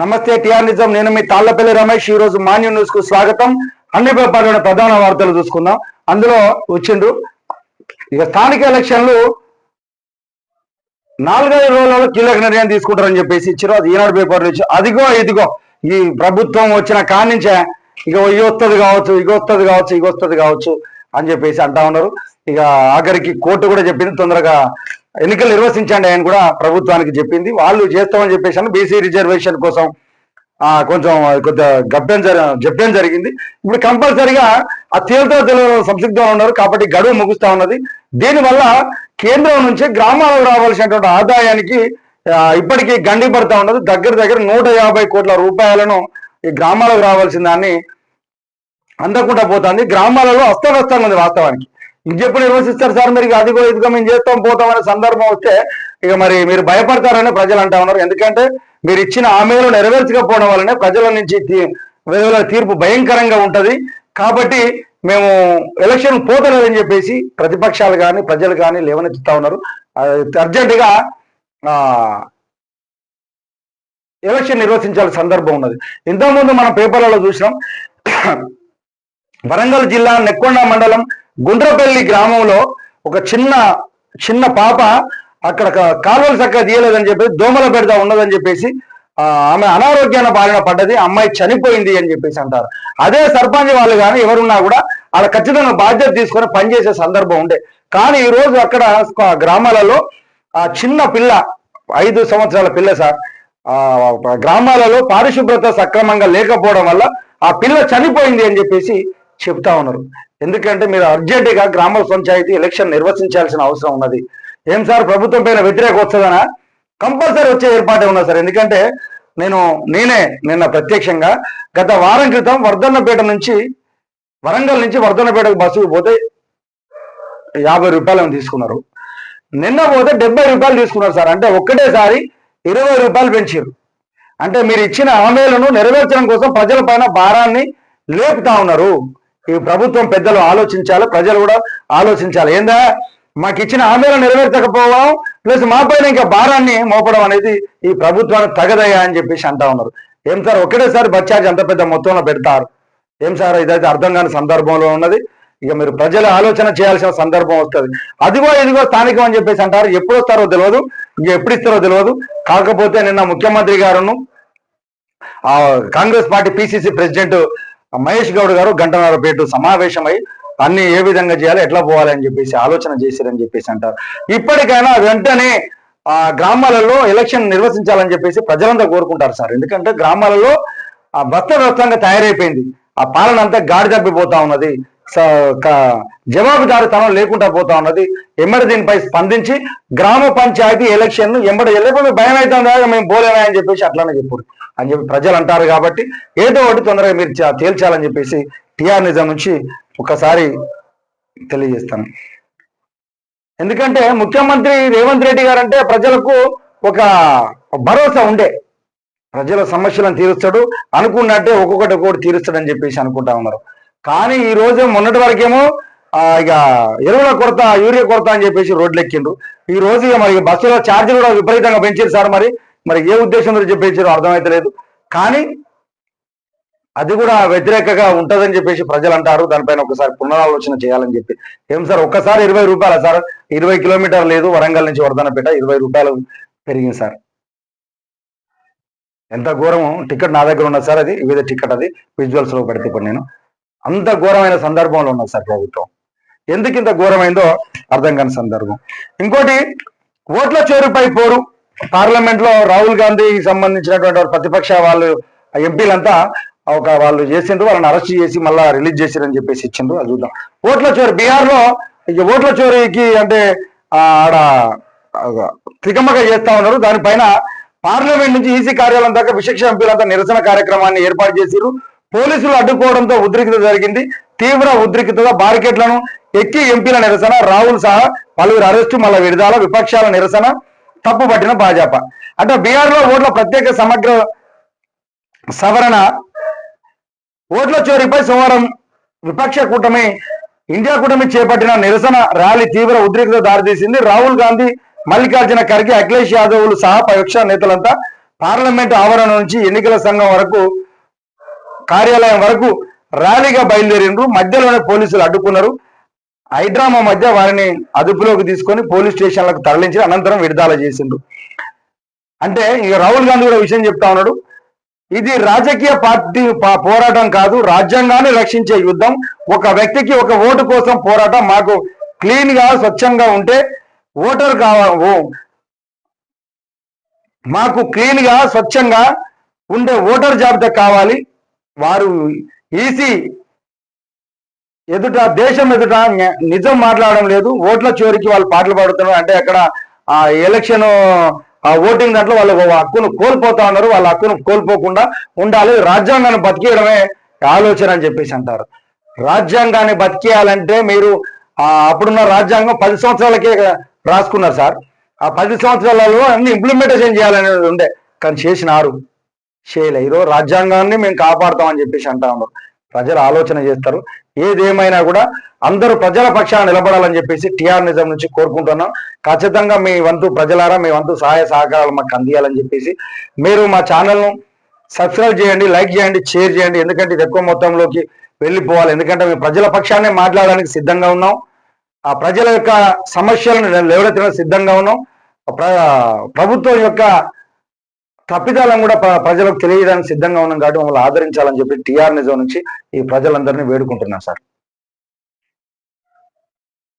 నమస్తే టిఆర్ నిజం. నేను మీ తాళ్ళపల్లి రమేష్. ఈ రోజు మాన్యూ న్యూస్కు స్వాగతం. అన్ని పేపర్లోని ప్రధాన వార్తలు చూసుకుందాం. అందులో వచ్చిండ్రు. ఇక స్థానిక ఎలక్షన్లు నాలుగైదు రోజులలో కీలక నిర్ణయం తీసుకుంటారని చెప్పేసి ఇచ్చారు. అది ఈనాడు పేపర్ నుంచి అదిగో ఇదిగో. ఈ ప్రభుత్వం వచ్చిన కానించే ఇక ఇవి వస్తుంది కావచ్చు ఇగ వస్తుంది కావచ్చు ఇగ వస్తుంది కావచ్చు అని చెప్పేసి అంటా ఉన్నారు. ఇక ఆఖరికి కోర్టు కూడా చెప్పింది. తొందరగా ఎన్నికలు నిర్వహించండి ఆయన కూడా ప్రభుత్వానికి చెప్పింది. వాళ్ళు చేస్తామని చెప్పేసి బీసీ రిజర్వేషన్ కోసం కొంచెం కొద్దిగా గబ్బెం జరి జబ్బెం జరిగింది. ఇప్పుడు కంపల్సరిగా ఆ తేలితో తెలియని సంసిగ్ధంగా ఉన్నారు కాబట్టి గడువు ముగుస్తా ఉన్నది. దీనివల్ల కేంద్రం నుంచి గ్రామాలకు రావాల్సినటువంటి ఆదాయానికి ఇప్పటికీ గండి పడతా ఉన్నది. దగ్గర దగ్గర నూట యాభై కోట్ల రూపాయలను ఈ గ్రామాలకు రావాల్సిన దాన్ని అందకుండా పోతుంది. గ్రామాలలో అస్తవ్యస్తంగా ఉంది వాస్తవానికి. ఇంకెప్పుడు నిర్వహిస్తారు సార్? మీరు అదిగో ఇదిగో మేము చేస్తాం పోతాం అనే సందర్భం వస్తే ఇక మరి మీరు భయపడతారని ప్రజలు అంటా ఉన్నారు. ఎందుకంటే మీరు ఇచ్చిన హామీలు నెరవేర్చకపోవడం వల్లనే ప్రజల నుంచి తీ- తీర్పు భయంకరంగా ఉంటది. కాబట్టి మేము ఎలక్షన్ పోతలేదని చెప్పేసి ప్రతిపక్షాలు కానీ ప్రజలు కానీ లేవనెత్తుతా ఉన్నారు. అర్జెంటుగా ఎలక్షన్ నిర్వహించాల్సిన సందర్భం ఉన్నది. ఇంతకుముందు మనం పేపర్లలో చూసినాం. వరంగల్ జిల్లా నెక్కొండ మండలం గుండ్రపల్లి గ్రామంలో ఒక చిన్న చిన్న పాప అక్కడ కాలువలు చక్కగా తీయలేదని చెప్పేసి దోమల బెడద ఉన్నదని చెప్పేసి ఆమె అనారోగ్యాన బారిన పడ్డది అమ్మాయి చనిపోయింది అని చెప్పేసి అంటారు. అదే సర్పంచ్ వాళ్ళు కానీ ఎవరున్నా కూడా వాళ్ళ ఖచ్చితంగా బాధ్యత తీసుకొని పనిచేసే సందర్భం ఉండే. కానీ ఈ రోజు అక్కడ గ్రామాలలో ఆ చిన్న పిల్ల ఐదు సంవత్సరాల పిల్ల సార్ ఆ గ్రామాలలో పారిశుభ్రత సక్రమంగా లేకపోవడం వల్ల ఆ పిల్ల చనిపోయింది అని చెప్పేసి చెప్తా ఉన్నారు. ఎందుకంటే మీరు అర్జెంటుగా గ్రామ పంచాయతీ ఎలక్షన్ నిర్వహించాల్సిన అవసరం ఉన్నది. ఏం సార్? ప్రభుత్వం పైన వ్యతిరేక వస్తుందనా? కంపల్సరీ వచ్చే ఏర్పాటే ఉన్నా సార్. ఎందుకంటే నేను నేనే నిన్న ప్రత్యక్షంగా గత వారం క్రితం వర్ధన్నపేట నుంచి వరంగల్ నుంచి వర్ధన్నపేటకు బస్సుకు పోతే యాభై రూపాయలు తీసుకున్నారు. నిన్న పోతే డెబ్బై రూపాయలు తీసుకున్నారు సార్. అంటే ఒక్కటేసారి ఇరవై రూపాయలు పెంచారు అంటే మీరు ఇచ్చిన హామీలను నెరవేర్చడం కోసం ప్రజల పైన భారాన్ని లేపుతా ఉన్నారు. ఈ ప్రభుత్వం పెద్దలు ఆలోచించాలి ప్రజలు కూడా ఆలోచించాలి. ఏందా? మాకు ఇచ్చిన హామీలను నెరవేర్చకపోవడం ప్లస్ మా పైన ఇంకా భారాన్ని మోపడం అనేది ఈ ప్రభుత్వానికి తగదయ్యా అని చెప్పేసి అంటా ఉన్నారు. ఏం సార్? ఒకటేసారి బచ్చార్జ్ అంత పెద్ద మొత్తంలో పెడతారు. ఏం సార్? ఇదైతే అర్థం కాని సందర్భంలో ఉన్నది. ఇక మీరు ప్రజల ఆలోచన చేయాల్సిన సందర్భం వస్తుంది. అదిగో ఇదిగో స్థానికం అని చెప్పేసి అంటారు. ఎప్పుడు వస్తారో తెలియదు ఇంక ఎప్పుడు ఇస్తారో తెలియదు కాకపోతే నిన్న ముఖ్యమంత్రి గారును ఆ Congress party PCC president Mahesh Goud గారు గంటన్నర పేటు సమావేశమై అన్ని ఏ విధంగా చేయాలి ఎట్లా పోవాలి అని చెప్పేసి ఆలోచన చేశారని చెప్పేసి అంటారు. ఇప్పటికైనా వెంటనే ఆ గ్రామాలలో ఎలక్షన్ నిర్వహించాలని చెప్పేసి ప్రజలంతా కోరుకుంటారు సార్. ఎందుకంటే గ్రామాలలో ఆ బస్తవ్యస్తంగా తయారైపోయింది. ఆ పాలన అంతా గాడి తప్పిపోతా ఉన్నది. జవాబుదారితనం లేకుండా పోతా ఉన్నది. ఎమ్మడి దీనిపై స్పందించి గ్రామ పంచాయతీ ఎలక్షన్ ఎంబడి వెళ్ళకపోతే భయం అవుతుందా మేము పోలేమా అని చెప్పేసి అట్లానే చెప్పారు అని చెప్పి ప్రజలు అంటారు కాబట్టి ఏదో ఒకటి తొందరగా మీరు తేల్చాలని చెప్పేసి టిఆర్ నిజం నుంచి ఒకసారి తెలియజేస్తాను. ఎందుకంటే ముఖ్యమంత్రి రేవంత్ రెడ్డి గారు అంటే ప్రజలకు ఒక భరోసా ఉండే. ప్రజల సమస్యలను తీరుస్తాడు. అనుకున్నట్టే ఒక్కొక్కటి ఒక్కొక్కటి తీరుస్తాడని చెప్పేసి అనుకుంటా ఉన్నారు. కానీ ఈ రోజు మొన్నటి వరకేమో ఇక ఎరువుల కొరత యూరియా కొరత అని చెప్పేసి రోడ్లు ఎక్కిండ్రు ఈ రోజు ఇక మరి బస్సుల ఛార్జీలు కూడా విపరీతంగా పెంచారు సార్ మరి. మరి ఏ ఉద్దేశంతో చెప్పేసారో అర్థమైతలేదు కానీ అది కూడా వ్యతిరేకంగా ఉంటదని చెప్పేసి ప్రజలు అంటారు. దానిపైన ఒకసారి పునరాలోచన చేయాలని చెప్పి. ఏం సార్ ఒక్కసారి ఇరవై రూపాయల సార్? ఇరవై కిలోమీటర్ లేదు వరంగల్ నుంచి వరదనపేట ఇరవై రూపాయలు పెరిగింది సార్. ఎంత ఘోరము టికెట్ నా దగ్గర ఉన్నది సార్ అది వివిధ టికెట్ అది విజువల్స్లో పెడితే ఇప్పుడు నేను. అంత ఘోరమైన సందర్భంలో ఉన్నది సార్ ప్రభుత్వం. ఎందుకు ఇంత ఘోరమైందో అర్థం కాని సందర్భం. ఇంకోటి ఓట్ల చేరుపై పోరు. పార్లమెంట్లో రాహుల్ గాంధీకి సంబంధించినటువంటి ప్రతిపక్ష వాళ్ళు ఎంపీలంతా ఒక వాళ్ళు చేసిండ్రు వాళ్ళని అరెస్ట్ చేసి మళ్ళా రిలీజ్ చేసిరని చెప్పేసి ఇచ్చిండ్రు. అది చూద్దాం. ఓట్ల చోరు బీహార్లో ఓట్ల చోరీకి అంటే ఆడ ఆ, తికమక చేస్తా ఉన్నారు. దానిపైన పార్లమెంట్ నుంచి ఈసీ కార్యాలయం దాకా విశేష ఎంపీలంతా నిరసన కార్యక్రమాన్ని ఏర్పాటు చేసిరు పోలీసులు అడ్డుకోవడంతో ఉద్రిక్తత జరిగింది. తీవ్ర ఉద్రిక్తత బారికెట్లను ఎక్కి ఎంపీల నిరసన రాహుల్ సహా పలువురు అరెస్టు మళ్ళీ విడుదల విపక్షాల నిరసన తప్పుపట్టిన భాజపా. అంటే బీహార్లో ఓట్ల ప్రత్యేక సమగ్ర సవరణ ఓట్ల చోరీపై సోమవారం విపక్ష కూటమి ఇండియా కూటమి చేపట్టిన నిరసన ర్యాలీ తీవ్ర ఉద్రిక్తత దారితీసింది. రాహుల్ గాంధీ మల్లికార్జున ఖర్గే అఖిలేష్ యాదవ్లు సహా పక్ష నేతలంతా పార్లమెంట్ ఆవరణ నుంచి ఎన్నికల సంఘం వరకు కార్యాలయం వరకు ర్యాలీగా బయలుదేరిండ్రు. మధ్యలోనే పోలీసులు అడ్డుకున్నారు. హైడ్రామా మధ్య వారిని అదుపులోకి తీసుకొని పోలీస్ స్టేషన్లకు తరలించి అనంతరం విడుదల చేసిండ్రు. అంటే ఇక రాహుల్ గాంధీ కూడా విషయం చెప్తా ఉన్నాడు. ఇది రాజకీయ పార్టీ పోరాటం కాదు. రాజ్యాంగాన్ని రక్షించే యుద్ధం. ఒక వ్యక్తికి ఒక ఓటు కోసం పోరాటం. మాకు క్లీన్గా స్వచ్ఛంగా ఉంటే ఓటర్ కావాలి మాకు క్లీన్గా స్వచ్ఛంగా ఉండే ఓటర్ జాబితా కావాలి. వారు ఈసీ ఎదుట దేశం ఎదుట నిజం మాట్లాడడం లేదు. ఓట్ల చోరికి వాళ్ళు పాటలు పాడుతున్నారు. అంటే అక్కడ ఆ ఎలక్షన్ ఆ ఓటింగ్ దాంట్లో వాళ్ళు హక్కును కోల్పోతా ఉన్నారు. వాళ్ళ హక్కును కోల్పోకుండా ఉండాలి. రాజ్యాంగాన్ని బతికేయడమే ఆలోచన అని చెప్పేసి అంటారు. రాజ్యాంగాన్ని బతికేయాలంటే మీరు ఆ అప్పుడున్న రాజ్యాంగం పది సంవత్సరాలకే రాసుకున్నారు సార్. ఆ పది సంవత్సరాలలో అన్ని ఇంప్లిమెంటేషన్ చేయాలనేది ఉండే. కానీ చేసినారు. చేయలే. ఈరోజు రాజ్యాంగాన్ని మేము కాపాడుతామని చెప్పేసి అంటా ఉన్నారు ప్రజలు ఆలోచన చేస్తారు. ఏదేమైనా కూడా అందరూ ప్రజల పక్షాన నిలబడాలని చెప్పేసి టిఆర్ నిజం నుంచి కోరుకుంటున్నాం. ఖచ్చితంగా మీ వంతు ప్రజలారా మీ వంతు సహాయ సహకారాలు మాకు అందియాలని చెప్పేసి మీరు మా ఛానల్ను సబ్స్క్రైబ్ చేయండి లైక్ చేయండి షేర్ చేయండి. ఎందుకంటే ఇది ఎక్కువ మొత్తంలోకి వెళ్ళిపోవాలి. ఎందుకంటే మేము ప్రజల పక్షాన్ని మాట్లాడడానికి సిద్ధంగా ఉన్నాం. ఆ ప్రజల యొక్క సమస్యలను లేవనెత్తడానికి సిద్ధంగా ఉన్నాం. ప్ర- ప్రభుత్వం యొక్క తప్పిదాలను కూడా ప్రజలకు తెలియడానికి సిద్ధంగా ఉన్నాం కాబట్టి మమ్మల్ని ఆదరించాలని చెప్పి టీఆర్ నిజం నుంచి ఈ ప్రజలందరినీ వేడుకుంటున్నాం సార్.